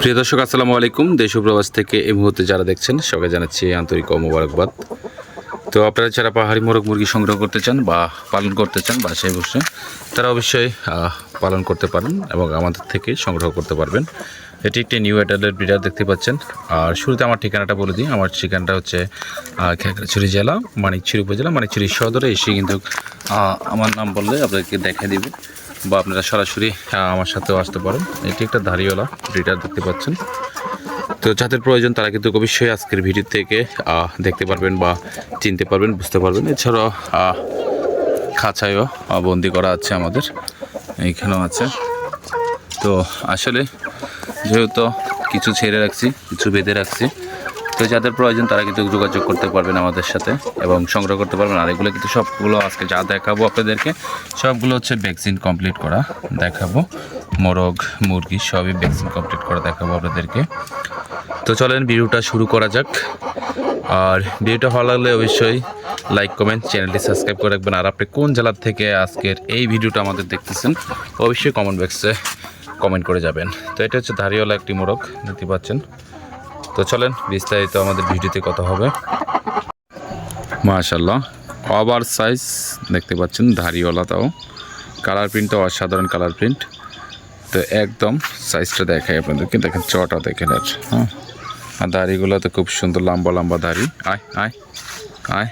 প্রিয় দর্শক, আসসালামু আলাইকুম। দেশ প্রবাস থেকে এই মুহূর্তে যারা দেখছেন সবাই জানাচ্ছি আন্তরিক ও মোবারকবাদ। তো আপনারা যারা পাহাড়ি মোরগ মুরগি সংগ্রহ করতে চান বা পালন করতে চান বাসায় বসে তারা অবশ্যই পালন করতে পারেন এবং আমাদের থেকে সংগ্রহ করতে পারবেন। এটি একটি নিউ অ্যাডালের ব্রিডার দেখতে পাচ্ছেন। আর শুরুতে আমার ঠিকানাটা বলে দিই। আমার ঠিকানাটা হচ্ছে খেকড়াছড়ি জেলা, মানিকছড়ি উপজেলা, মানিকছড়ি সদরে। এসে কিন্তু আমার নাম বললে আপনাদেরকে দেখা দিবে। বা আপনারা সরাসরি আমার সাথেও আসতে পারেন। এটি একটা ধারিওয়ালা ব্রিডার দেখতে পাচ্ছেন। তো যাদের প্রয়োজন, তারা কিন্তু অবশ্যই আজকের ভিডিও থেকে দেখতে পারবেন বা চিনতে পারবেন, বুঝতে পারবেন। এছাড়াও খাঁচায়ও বন্দি করা আছে আমাদের। এইখানেও আছে। তো আসলে যেহেতু কিছু ছেড়ে রাখছি, কিছু বেঁধে রাখছি তো যাদের প্রয়োজন, তারা কিন্তু যোগাযোগ করতে পারবেন আমাদের সাথে এবং সংগ্রহ করতে পারবেন। আর এগুলো কিন্তু সবগুলো আজকে যা দেখাবো আপনাদেরকে, সবগুলো হচ্ছে ভ্যাকসিন কমপ্লিট করা দেখাবো। মোরগ, মুরগি সবই ভ্যাকসিন কমপ্লিট করা দেখাবো আপনাদেরকে। তো চলেন, ভিডিওটা শুরু করা যাক। আর ভিডিওটা ভালো লাগলে অবশ্যই লাইক, কমেন্ট, চ্যানেলটি সাবস্ক্রাইব করে রাখবেন। আর আপনি কোন জেলার থেকে আজকের এই ভিডিওটা আমাদের দেখতেছেন, অবশ্যই কমেন্ট বক্সে কমেন্ট করে যাবেন। তো এটা হচ্ছে ধারিওয়ালা একটি মোরগ, দেখতে পাচ্ছেন। তো চলেন বিস্তারিত আমাদের ভিডিওতে কথা হবে। মাশাল্লাহ ওভার সাইজ দেখতে পাচ্ছেন ধারিওয়ালা তাও। কালার প্রিন্টটাও অসাধারণ কালার প্রিন্ট তো একদম সাইজটা দেখাই আপনাদেরকে, দেখেন চটা দেখেন আর হ্যাঁ। আর দাড়িগুলো তো খুব সুন্দর লম্বা লম্বা দাড়ি আয় আয় আয়।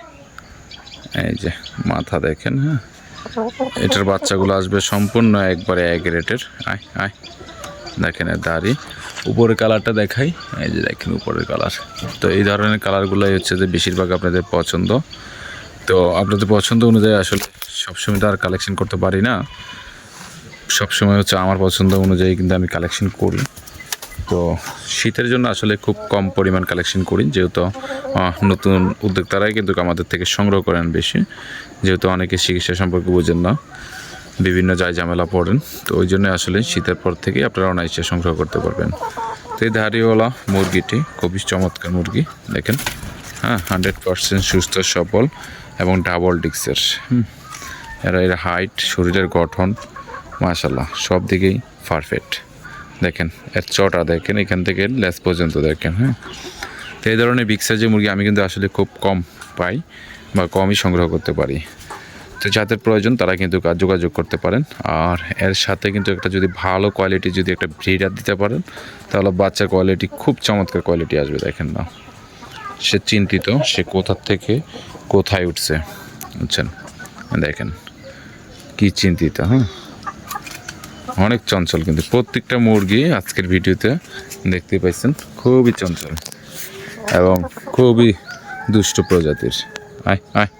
এই যে মাথা দেখেন হ্যাঁ। এটার বাচ্চাগুলো আসবে সম্পূর্ণ একবারে এক রেটের। আয় আয়। দেখেন দাড়ি উপরের কালারটা দেখাই। এই যে দেখেন উপরের কালার তো এই ধরনের কালারগুলোই হচ্ছে যে বেশিরভাগ আপনাদের পছন্দ। তো আপনাদের পছন্দ অনুযায়ী আসলে সবসময় তো আর কালেকশন করতে পারি না। সবসময় হচ্ছে আমার পছন্দ অনুযায়ী কিন্তু আমি কালেকশন করি। তো শীতের জন্য আসলে খুব কম পরিমাণ কালেকশন করি। যেহেতু নতুন উদ্যোক্তারাই কিন্তু আমাদের থেকে সংগ্রহ করেন বেশি। যেহেতু অনেকে চিকিৎসা সম্পর্কে বোঝেন না। বিভিন্ন যায় ঝামেলা পড়েন। তো ওই জন্য আসলে শীতের পর থেকে আপনারা অনায়াসে সংগ্রহ করতে পারবেন। তো এই ধারিওয়ালা মুরগিটি খুবই চমৎকার মুরগি, দেখেন। হ্যাঁ হান্ড্রেড পার্সেন্ট সুস্থ, সবল এবং ডাবল ডিক্সের। এরা এর হাইট, শরীরের গঠন মাশাল্লাহ সব দিকেই পারফেক্ট। দেখেন, এর চটা দেখেন, এখান থেকে লেস পর্যন্ত দেখেন হ্যাঁ। তো এই ধরনের বিগ সাইজের মুরগি আমি কিন্তু আসলে খুব কম পাই বা কমই সংগ্রহ করতে পারি। তো যাদের প্রয়োজন, তারা কিন্তু যোগাযোগ করতে পারেন। আর এর সাথে কিন্তু একটা যদি ভালো কোয়ালিটি যদি একটা ব্রিডার দিতে পারেন, তাহলে বাচ্চার কোয়ালিটি খুব চমৎকার কোয়ালিটি আসবে, দেখেন না। সে চিন্তিত, সে কোথার থেকে কোথায় উঠছে, বুঝছেন? দেখেন, কি চিন্তিত হ্যাঁ? অনেক চঞ্চল কিন্তু। প্রত্যেকটা মুরগি আজকের ভিডিওতে দেখতে পাইছেন, খুবই চঞ্চল এবং খুবই দুষ্ট প্রজাতির। আয় আয়।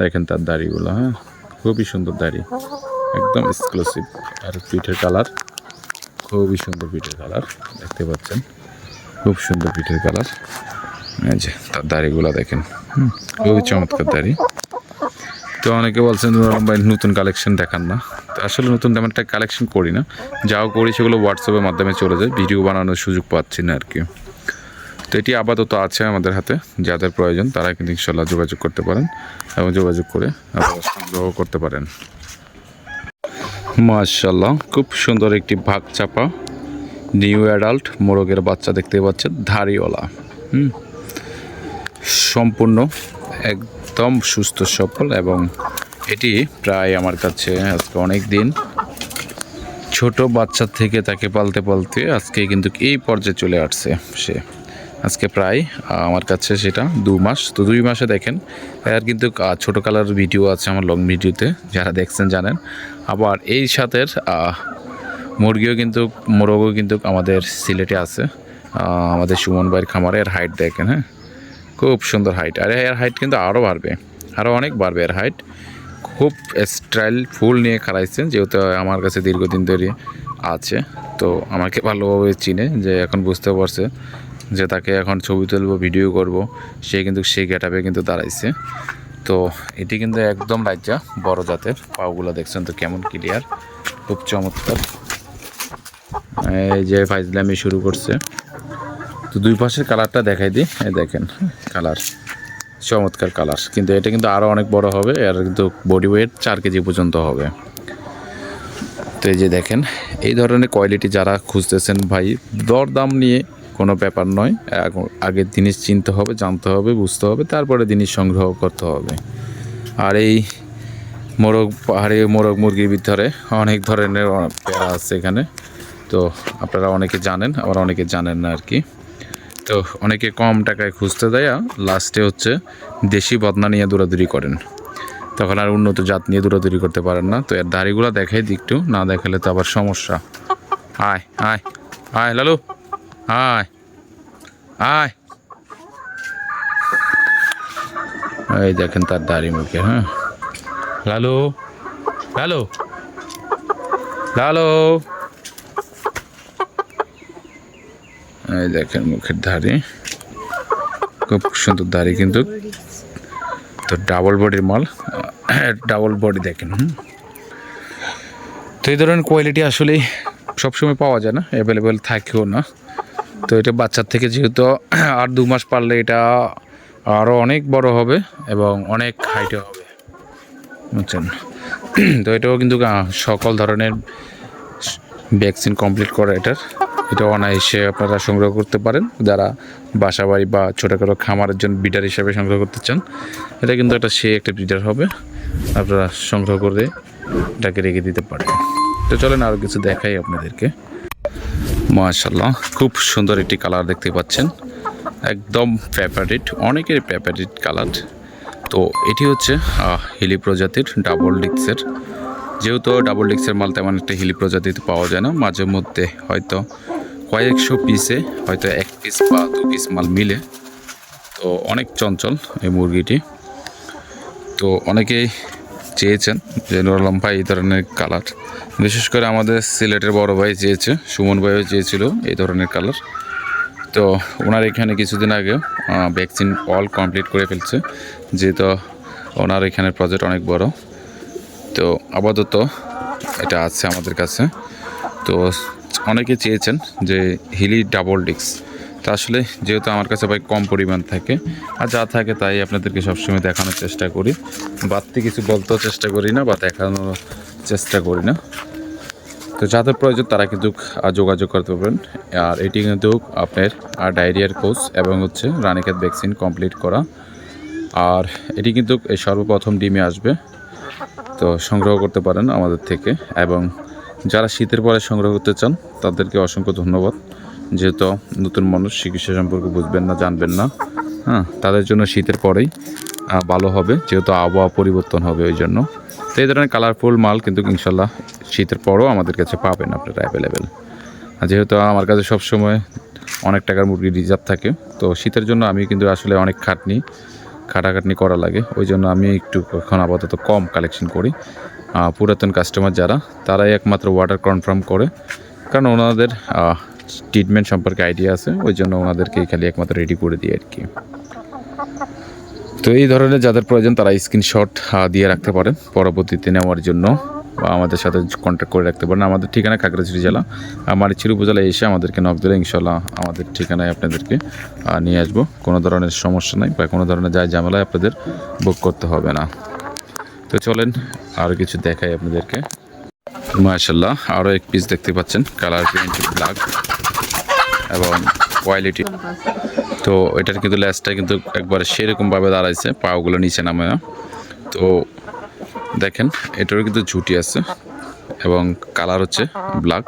দেখেন তার দাড়িগুলো হ্যাঁ? খুবই সুন্দর দাড়ি। একদম এক্সক্লুসিভ আর পিঠের কালার খুবই সুন্দর পিঠের কালার দেখতে পাচ্ছেন? খুব সুন্দর পিঠের কালার এই যে তার দাড়িগুলো দেখেন। হুম, খুবই চমৎকার দাড়ি। তো অনেকে বলছেন ভাই নতুন কালেকশন দেখান না। তো আসলে নতুন তেমন একটা কালেকশন করি না। যাও করি সেগুলো হোয়াটসঅ্যাপের মাধ্যমে চলে যায়। ভিডিও বানানোর সুযোগ পাচ্ছি না আর কি। তো এটি আপাতত আছে আমাদের হাতে। যাদের প্রয়োজন তারা কিন্তু ইনশাল্লাহ যোগাযোগ করতে পারেন এবং যোগাযোগ করে সংগ্রহ করতে পারেন। মাশাল্লাহ খুব সুন্দর একটি ভাগ চাপা। নিউ অ্যাডাল্ট, মোরগের বাচ্চা দেখতে পাচ্ছেন ধারিওয়ালা হুম, সম্পূর্ণ একদম সুস্থ সফল এবং এটি প্রায় আমার কাছে আজকে অনেক দিন। ছোট বাচ্চা থেকে তাকে পালতে পালতে আজকে কিন্তু এই পর্যায়ে চলে আসছে সে। আজকে প্রায় আমার কাছে সেটা দু মাস। তো দুই মাসে দেখেন এর কিন্তু ছোটো কালার ভিডিও আছে আমার লং ভিডিওতে, যারা দেখছেন জানেন। আবার এই সাথের মুরগিও কিন্তু, মোরগও কিন্তু আমাদের সিলেটে আছে। আমাদের সুমন ভাইয়ের খামারে, এর হাইট দেখেন হ্যাঁ? খুব সুন্দর হাইট আর এর হাইট কিন্তু আরও বাড়বে আরও অনেক বাড়বে এর হাইট খুব স্টাইল ফুল নিয়ে খারাইছেন যেহেতু আমার কাছে দীর্ঘদিন ধরে আছে। তো আমাকে ভালোভাবে চিনে, যে এখন বুঝতে পারছে যে তাকে এখন ছবি তুলবো, ভিডিও করব, সে কিন্তু সেই গেটাপে কিন্তু দাঁড়াইছে। তো এটি কিন্তু একদম লাজ্জা বড় জাতের পাওগুলো দেখছেন তো কেমন ক্লিয়ার খুব চমৎকার। এই যে ফাইজলামি শুরু করছে। তো দুই পাশের কালারটা দেখাই দিই। এই দেখেন, কালার, চমৎকার কালার। কিন্তু এটা কিন্তু আরও অনেক বড় হবে আর কিন্তু বডি ওয়েট চার কেজি পর্যন্ত হবে। তো এই যে দেখেন, এই ধরনের কোয়ালিটি যারা খুঁজতেছেন ভাই দর দাম নিয়ে কোনো ব্যাপার নয়। আগ- আগে জিনিস চিনতে হবে, জানতে হবে, বুঝতে হবে, তারপরে জিনিস সংগ্রহ করতে হবে। আর এই মোরগ পাহাড়ি, মোরগ মুরগির ভিতরে অনেক ধরনের পেয়ারা আছে এখানে। তো আপনারা অনেকে জানেন, আবার অনেকে জানেন না আর কি তো অনেকে কম টাকায় খুঁজতে দেয়া, লাস্টে হচ্ছে দেশি বদনা নিয়ে দৌড়াদৌড়ি করেন। তখন আর উন্নত জাত নিয়ে দৌড়াদৌড়ি করতে পারেন না। তো এর দাড়িগুলো দেখাই দিই একটু, না দেখালে তো আবার সমস্যা। আয় আয় আয় লালু। আয় আয় এই দেখেন তার দাড়ি মুখে হ্যাঁ। লালু লালু। লালু। এই দেখেন মুখের দাড়ি। খুব সুন্দর দাড়ি কিন্তু। তো ডাবল বডির মাল। ডাবল বডি দেখেন, হুম। তো এই ধরনের কোয়ালিটি আসলে সবসময় পাওয়া যায় না অ্যাভেলেবেল থাকেও না। তো এটা বাচ্চার থেকে যেহেতু আর দু মাস পারলে এটা আরও অনেক বড় হবে এবং অনেক হাইটে হবে। বুঝছেন? তো এটাও কিন্তু সকল ধরনের ভ্যাকসিন কমপ্লিট করে এটার। এটা অনায়াসে আপনারা সংগ্রহ করতে পারেন। যারা বাসা বাড়ি বা ছোটোখাটো খামারের জন্য বিডার হিসাবে সংগ্রহ করতে চান, এটা কিন্তু একটা সে একটা বিডার হবে। আপনারা সংগ্রহ করে এটাকে রেখে দিতে পারেন। তো চলেন আরও কিছু দেখাই আপনাদেরকে। মাশাল্লাহ খুব সুন্দর একটি কালার দেখতে পাচ্ছেন। একদম ফেভারিট অনেকের ফেভারিট কালার। তো এটি হচ্ছে হিলি প্রজাতির ডাবল ডিক্সের যেহেতু ডাবল ডিক্সের মাল তেমন একটা হিলি প্রজাতিতে পাওয়া যায় না, মাঝে মধ্যে হয়তো কয়েকশো পিসে হয়তো এক পিস বা দু পিস মাল মিলে। তো অনেক চঞ্চল এই মুরগিটি। তো অনেকেই চেয়েছেন যে নুর আলম ভাই এই ধরনের কালার। বিশেষ করে আমাদের সিলেটের বড় ভাই চেয়েছে, সুমন ভাইও চেয়েছিল এই ধরনের কালার। তো ওনার এখানে কিছুদিন আগেও ভ্যাকসিন অল কমপ্লিট করে ফেলছে, যেহেতু ওনার এখানের প্রজেক্ট অনেক বড়। তো আপাতত এটা আছে আমাদের কাছে। তো অনেকে চেয়েছেন যে হিলি ডাবল ডিক্স তো আসলে যেহেতু আমার কাছে ভাই কম পরিমাণ থাকে আর যা থাকে তাই আপনাদেরকে সবসময় দেখানোর চেষ্টা করি। বাড়তি কিছু বলতেও চেষ্টা করি না বা দেখানোর চেষ্টা করি না। তো যাদের প্রয়োজন তারা কিন্তু যোগাযোগ করতে পারবেন। আর এটি কিন্তু আপনার আর ডায়রিয়ার কোর্স এবং হচ্ছে রানিক্ষেত ভ্যাকসিন কমপ্লিট করা। আর এটি কিন্তু এই সর্বপ্রথম ডিমে আসবে। তো সংগ্রহ করতে পারেন আমাদের থেকে। এবং যারা শীতের পরে সংগ্রহ করতে চান তাদেরকে অসংখ্য ধন্যবাদ। যেহেতু নতুন মানুষ, চিকিৎসা সম্পর্কে বুঝবেন না, জানবেন না। হ্যাঁ তাদের জন্য শীতের পরেই ভালো হবে, যেহেতু আবহাওয়া পরিবর্তন হবে ওই জন্য। তো এই ধরনের কালারফুল মাল কিন্তু ইনশাল্লাহ শীতের পরও আমাদের কাছে পাবেন আপনারা অ্যাভেলেবেল যেহেতু আমার কাছে সবসময় অনেক টাকার মুরগি রিজার্ভ থাকে, তো শীতের জন্য আমি কিন্তু আসলে অনেক খাটনি, খাটাখাটনি করা লাগে। ওই জন্য আমি একটু এখন আপাতত কম কালেকশন করি। পুরাতন কাস্টমার যারা, তারাই একমাত্র ওয়াটার কনফার্ম করে। কারণ ওনাদের ট্রিটমেন্ট সম্পর্কে আইডিয়া আছে, ওই জন্য ওনাদেরকে খালি একমাত্র রেডি করে দিই আর কি। তো এই ধরনের যাদের প্রয়োজন, তারা স্ক্রিনশট দিয়ে রাখতে পারেন। পরবর্তীতে নেওয়ার জন্য বা আমাদের সাথে কন্ট্যাক্ট করে রাখতে পারেন। আমাদের ঠিকানা খাগড়াছড়ি জেলা। আমার চির উপজেলায় এসে আমাদেরকে নক দিলে ইনশাল্লাহ আমাদের ঠিকানায় আপনাদেরকে নিয়ে আসব। কোনো ধরনের সমস্যা নাই বা কোনো ধরনের যায় ঝামেলায় আপনাদের বুক করতে হবে না। তো চলেন আরও কিছু দেখাই আপনাদেরকে। মাশাল্লাহ আরও এক পিস দেখতে পাচ্ছেন। কালার প্রিন্ট ব্ল্যাক এবং কোয়ালিটি তো এটার কিন্তু ল্যাসটা কিন্তু একবারে সেরকমভাবে দাঁড়াইছে, পাগুলো নিচে নামে তো দেখেন, এটারও কিন্তু ঝুটি আছে এবং কালার হচ্ছে ব্ল্যাক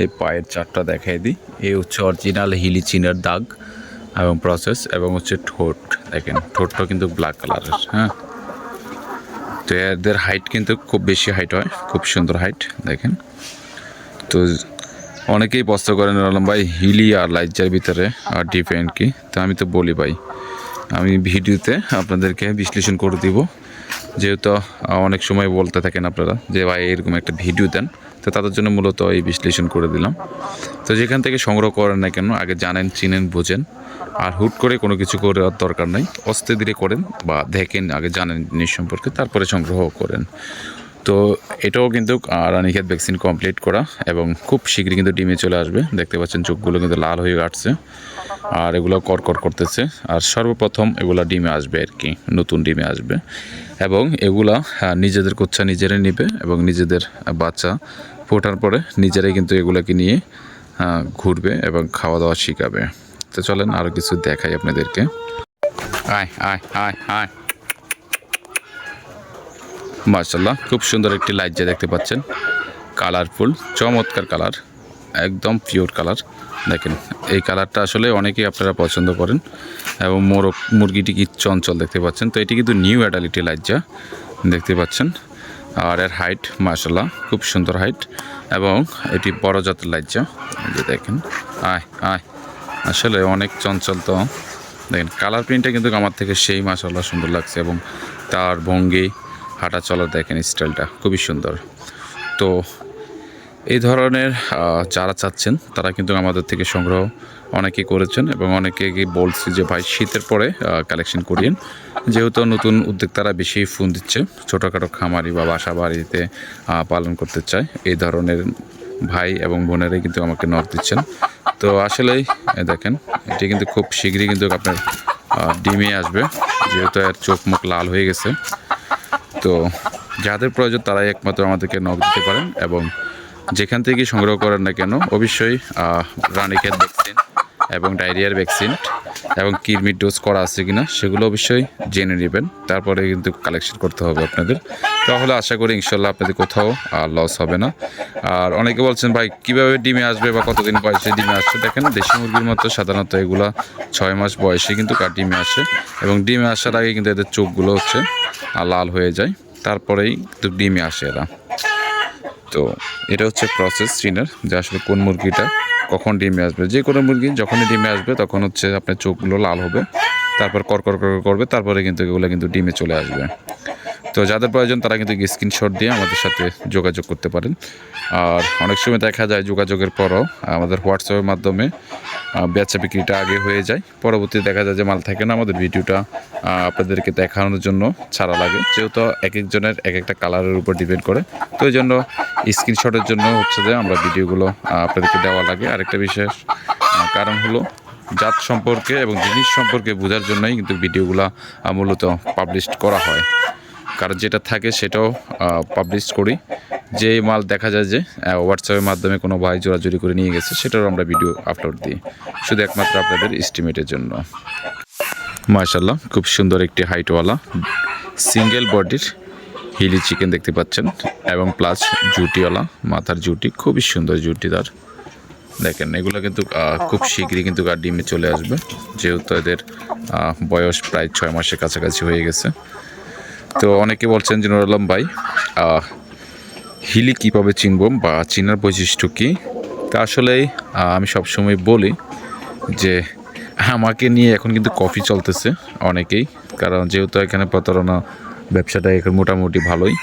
এই পায়ের চারটা দেখাই দিই। এই হচ্ছে অরিজিনাল হিলি চিনের দাগ এবং প্রসেস এবং হচ্ছে ঠোঁট। দেখেন ঠোঁটটা কিন্তু ব্ল্যাক কালারের হ্যাঁ। তো এদের হাইট কিন্তু খুব বেশি হাইট হয়, খুব সুন্দর হাইট দেখেন। তো অনেকেই প্রশ্ন করেন আলম ভাই, হিলি আর লাইজার ভিতরে আর ডিফারেন্ট কি? তো আমি তো বলি ভাই, আমি ভিডিওতে আপনাদেরকে বিশ্লেষণ করে দিব। যেহেতু অনেক সময় বলতে থাকেন আপনারা যে, ভাই, এরকম একটা ভিডিও দেন। তো তাদের জন্য মূলত এই বিশ্লেষণ করে দিলাম। তো যেখান থেকে সংগ্রহ করেন না কেন, আগে জানেন, চিনেন, বোঝেন। আর হুট করে কোনো কিছু করার দরকার নাই। অস্তে ধীরে করেন বা দেখেন, আগে জানেন জিনিস সম্পর্কে, তারপরে সংগ্রহ করেন। তো এটাও কিন্তু রানীক্ষেত ভ্যাকসিন কমপ্লিট করা এবং খুব শীঘ্রই কিন্তু ডিমে চলে আসবে। দেখতে পাচ্ছেন চোখগুলো কিন্তু লাল হয়ে কাটছে আর এগুলো করকর করতেছে। আর সর্বপ্রথম এগুলা ডিমে আসবে আর কি নতুন ডিমে আসবে। এবং এগুলা আহ, নিজেদের কোচ্ছা নিজেরাই নেবে এবং নিজেদের বাচ্চা ফোটার পরে নিজেরাই কিন্তু এগুলাকে নিয়ে আহ, ঘুরবে এবং খাওয়া দাওয়া শিখাবে। তো চলেন আরও কিছু দেখাই আপনাদেরকে। আয় আয় আয় আয়। মার্শাল্লাহ খুব সুন্দর একটি লাইট যা দেখতে পাচ্ছেন। কালারফুল চমৎকার কালার একদম পিওর কালার দেখেন, এই কালারটা আসলে অনেকেই আপনারা পছন্দ করেন এবং মোরগ, মুরগিটি কি চঞ্চল দেখতে পাচ্ছেন। তো এটি কিন্তু নিউ অ্যাডালিটি লাইজা দেখতে পাচ্ছেন। আর এর হাইট মার্শাল্লাহ খুব সুন্দর হাইট এবং এটি বড় জাতের এই যে দেখেন, আয় আয়, আসলে অনেক চঞ্চল তো। দেখেন কালার প্রিন্টটা কিন্তু আমার থেকে সেই মাসাল্লাহ সুন্দর লাগছে এবং তার ভঙ্গি হাঁটা চলার দেখেন স্টাইলটা, খুবই সুন্দর। তো এই ধরনের যারা চাচ্ছেন, তারা কিন্তু আমাদের থেকে সংগ্রহ অনেকেই করেছেন এবং অনেকে বলছে যে, ভাই, শীতের পরে কালেকশন করিয়েন। যেহেতু নতুন উদ্যোক্তারা বেশি ফোন দিচ্ছে, ছোটোখাটো খামারি বা বাসা বাড়িতে পালন করতে চায়, এই ধরনের ভাই এবং বোনেরাই কিন্তু আমাকে নক দিচ্ছেন। তো আসলেই দেখেন, এটি কিন্তু খুব শীঘ্রই কিন্তু আপনার ডিমে আসবে, যেহেতু এর চোখ মুখ লাল হয়ে গেছে। তো যাদের প্রয়োজন তারাই একমাত্র আমাদেরকে নক দিতে পারেন এবং যেখান থেকে সংগ্রহ করেন না কেন, অবশ্যই রানীক্ষেত ভ্যাকসিন এবং ডায়রিয়ার ভ্যাকসিন এবং কিরমির ডোজ করা আছে কিনা সেগুলো অবশ্যই জেনে নেবেন। তারপরে কিন্তু কালেকশন করতে হবে আপনাদের। তাহলে আশা করি ইনশাল্লাহ আপনাদের কোথাও লস হবে না। আর অনেকে বলছেন, ভাই, কীভাবে ডিমে আসবে বা কতদিন বয়সে ডিমে আসছে? দেখেন, দেশি মুরগির মতো সাধারণত এগুলা ছয় মাস বয়সে কিন্তু ডিমে আসে এবং ডিমে আসার আগে কিন্তু এদের চোখগুলো হচ্ছে লাল হয়ে যায়। তারপরেই ডিমে আসে এরা। তো এটা হচ্ছে প্রসেস চিনার যে আসলে কোন মুরগিটা কখন ডিমে আসবে। যে কোনো মুরগি যখনই ডিমে আসবে তখন হচ্ছে আপনার চোখগুলো লাল হবে। তারপর করকর কর করবে, তারপরে কিন্তু এগুলো কিন্তু ডিমে চলে আসবে। তো যাদের প্রয়োজন তারা কিন্তু স্ক্রিনশট দিয়ে আমাদের সাথে যোগাযোগ করতে পারেন। আর অনেক সময় দেখা যায় যোগাযোগের পরও আমাদের হোয়াটসঅ্যাপের মাধ্যমে বেচা বিক্রিটা আগে হয়ে যায়। পরবর্তী দেখা যায় যে মাল থাকে না, আমাদের ভিডিওটা আপনাদেরকে দেখানোর জন্য ছাড়া লাগে। যেহেতু এক একজনের এক একটা কালারের উপর ডিপেন্ড করে। তো এই জন্য স্ক্রিনশটের জন্য হচ্ছে যে আমরা ভিডিওগুলো আপনাদেরকে দেওয়া লাগে। আরেকটা বিশেষ কারণ হলো জাত সম্পর্কে এবং জিনিস সম্পর্কে বোঝার জন্যই কিন্তু ভিডিওগুলো মূলত পাবলিশ করা হয়। কারণ যেটা থাকে সেটাও পাবলিশ করি। যে মাল দেখা যায় যে হোয়াটসঅ্যাপের মাধ্যমে কোনো ভাই জোরাজুরি করে নিয়ে গেছে সেটারও আমরা ভিডিও আপলোড দিই। শুধু একমাত্র আপনাদের এস্টিমেটের জন্য। মার্শাল্লাহ খুব সুন্দর একটি হাইটওয়ালা সিঙ্গেল বডির হিলি চিকেন দেখতে পাচ্ছেন এবং প্লাস জুটিওয়ালা মাথার জুটি খুবই সুন্দর জুটি তার। দেখেন এগুলো কিন্তু খুব শীঘ্রই কিন্তু আর ডিমে চলে আসবে যেহেতু এদের বয়স প্রায় ছয় মাসের কাছাকাছি হয়ে গেছে। তো অনেকে বলছেন যে নুর আলম ভাই হিলি কীভাবে চিনব বা চিনার বৈশিষ্ট্য কী? তা আসলে আমি সবসময় বলি যে, আমাকে নিয়ে এখন কিন্তু কফি চলতেছে অনেকেই। কারণ যেহেতু এখানে প্রতারণা ব্যবসাটা এখন মোটামুটি ভালোই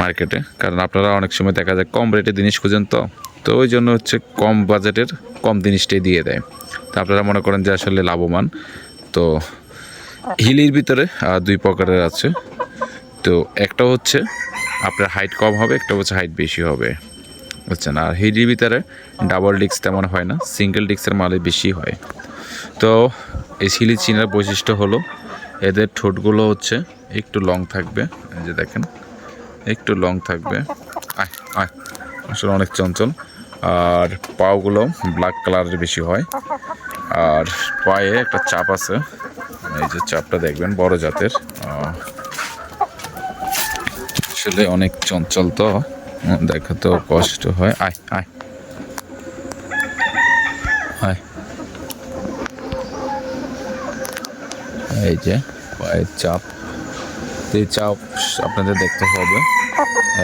মার্কেটে। কারণ আপনারা অনেক সময় দেখা যায় কম রেটে জিনিস খুঁজেন তো। তো ওই জন্য হচ্ছে কম বাজেটের কম জিনিসটাই দিয়ে দেয়। তো আপনারা মনে করেন যে আসলে লাভবান। তো হিলির ভিতরে দুই প্রকারের আছে। তো একটা হচ্ছে আপনার হাইট কম হবে, একটা হচ্ছে হাইট বেশি হবে। বুঝছেন? আর হিলির ভিতরে ডাবল ডিস্ক তেমন হয় না সিঙ্গেল ডিস্কের মালে বেশি হয়। তো এই হিলি চিনার বৈশিষ্ট্য হলো, এদের ঠোঁটগুলো হচ্ছে একটু লং থাকবে, এই যে দেখেন, একটু লং থাকবে। আসলে অনেক চঞ্চল। আর পাওগুলো ব্ল্যাক কালারের বেশি হয়। আর পায়ে একটা চাপ আছে, এই যে চাপটা দেখবেন, বড় জাতের আসলে অনেক চঞ্চল তো। উম, দেখা তো কষ্ট হয়। আয় আয়। আয়। এই যে পায়ের চাপ। এই চাপ আপনাদের দেখতে হবে।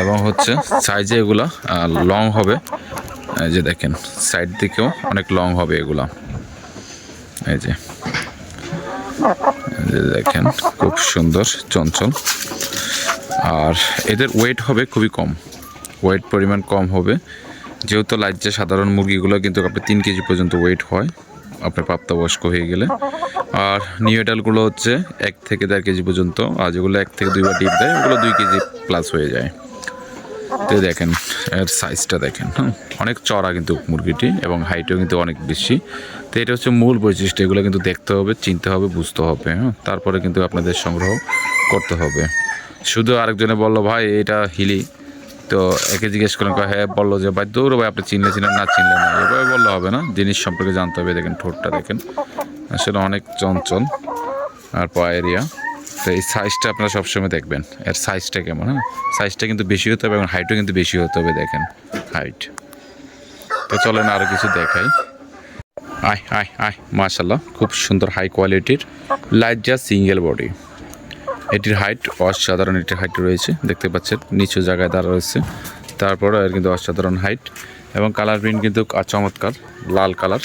এবং হচ্ছে সাইজে এগুলা লং হবে। এই যে দেখেন সাইড দিকেও অনেক লং হবে এগুলা। এই যে দেখেন খুব সুন্দর চঞ্চল। আর এদের ওয়েট হবে খুবই কম। ওয়েট পরিমাণ কম হবে। যেহেতু লাজ্জা সাধারণ মুরগিগুলো কিন্তু আপনার তিন কেজি পর্যন্ত ওয়েট হয়। আপনার প্রাপ্তবয়স্ক হয়ে গেলে। আর নিউডালগুলো হচ্ছে এক থেকে দেড় কেজি পর্যন্ত। আর যেগুলো এক থেকে দুইবার ডিপ দেয়, ওগুলো দুই কেজি প্লাস হয়ে যায়। তো দেখেন, এর সাইজটা দেখেন। অনেক চড়া কিন্তু মুরগিটি এবং হাইটও কিন্তু অনেক বেশি। তো এটা হচ্ছে মূল বৈশিষ্ট্য, এগুলো কিন্তু দেখতে হবে, চিনতে হবে, বুঝতে হবে। হ্যাঁ তারপরে কিন্তু আপনাদের সংগ্রহ করতে হবে। শুধু আরেকজনে বলল ভাই এটা হিলি। তো একে জিজ্ঞেস করলেন কয়, হ্যাঁ বলল যে ভাই দৌড় ভাই আপনি চিনলে চিনলেন না চিনলেন না। এভাবে বললে হবে না জিনিস সম্পর্কে জানতে হবে দেখেন ঠোঁটটা দেখেন। আসলে অনেক চঞ্চল আর পা এরিয়া তো এই সাইজটা আপনারা সবসময় দেখবেন। এর সাইজটা কেমন হ্যাঁ? সাইজটা কিন্তু বেশি হতে হবে এবং হাইটও কিন্তু বেশি হতে হবে দেখেন হাইট তো চলেন আরও কিছু দেখাই। আয় আয় আয় মাশাল্লাহ খুব সুন্দর হাই কোয়ালিটির লাইট যা সিঙ্গেল বডি এটির হাইট অসাধারণ, এটির হাইট রয়েছে, দেখতে পাচ্ছেন, নিচু জায়গায় দাঁড়া রয়েছে। তারপরে এর কিন্তু অসাধারণ হাইট এবং কালার প্রিন্ট কিন্তু চমৎকার, লাল কালার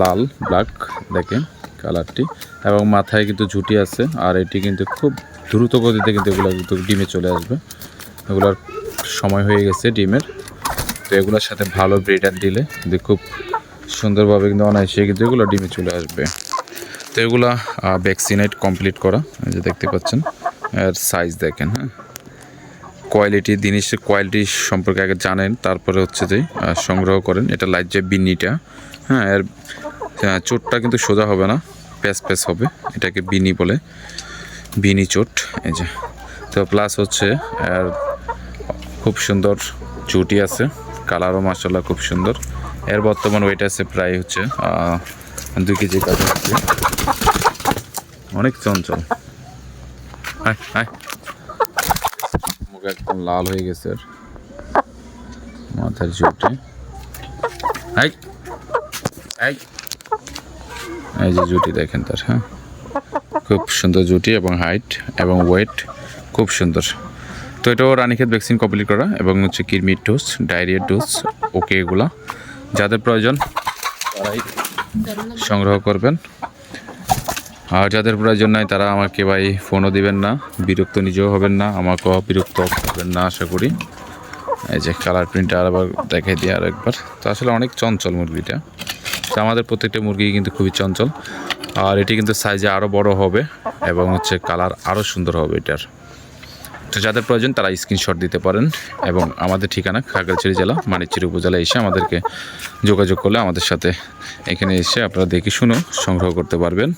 লাল ব্ল্যাক দেখেন কালারটি এবং মাথায় কিন্তু ঝুটি আছে, আর এটি কিন্তু খুব দ্রুত গতিতে কিন্তু এগুলো কিন্তু ডিমে চলে আসবে। এগুলোর সময় হয়ে গেছে ডিমের। তো এগুলোর সাথে ভালো ব্রিডার দিলে কিন্তু খুব সুন্দরভাবে কিন্তু অনায়াসে কিন্তু এগুলো ডিমে চলে আসবে। তো এগুলা ভ্যাকসিনেট কমপ্লিট করা যে দেখতে পাচ্ছেন। এর সাইজ দেখেন হ্যাঁ। কোয়ালিটি জিনিসের কোয়ালিটি সম্পর্কে আগে জানেন, তারপরে হচ্ছে যে সংগ্রহ করেন। এটা লাইট যে বিনিটা হ্যাঁ এর চোটটা কিন্তু সোজা হবে না প্যাস প্যাস হবে। এটাকে বিনি বলে, বিনি চোট, এই যে। তো প্লাস হচ্ছে, এর, খুব সুন্দর চুটি আছে কালারও মাসাল্লাহ খুব সুন্দর। এর বর্তমান ওয়েট আছে প্রায় হচ্ছে দুই কেজি কাছাকাছি অনেক চঞ্চল। মুখ একদম লাল হয়ে গেছে মাথার আই এই যে জুটি দেখেন তার হ্যাঁ? খুব সুন্দর জুটি এবং হাইট এবং ওয়েট খুব সুন্দর। তো এটাও রানীক্ষেত ভ্যাকসিন কমপ্লিট করা এবং হচ্ছে কিরমির ডোজ ডায়রিয়ার ডোজ ওকে এগুলা। যাদের প্রয়োজন তারাই সংগ্রহ করবেন। আর যাদের প্রয়োজন নাই তারা আমাকে ভাই ফোনও দিবেন না, বিরক্ত নিজেও হবেন না, আমাকেও বিরক্ত হবেন না, আশা করি। এই যে কালার প্রিন্ট আবার দেখাই দিই আর একবার। তো আসলে অনেক চঞ্চল মুরগিটা। তো আমাদের প্রত্যেকটা মুরগি কিন্তু খুবই চঞ্চল। আর এটি কিন্তু সাইজে আরও বড় হবে এবং হচ্ছে কালার আরও সুন্দর হবে এটার। যাদের প্রয়োজন তারা স্ক্রিনশট দিতে পারেন এবং আমাদের ঠিকানা খাগড়াছড়ি জেলা, মানিকচুরি উপজেলা এসে আমাদেরকে যোগাযোগ করলে আমাদের সাথে এখানে এসে আপনারা দেখে শুনেও সংগ্রহ করতে পারবেন।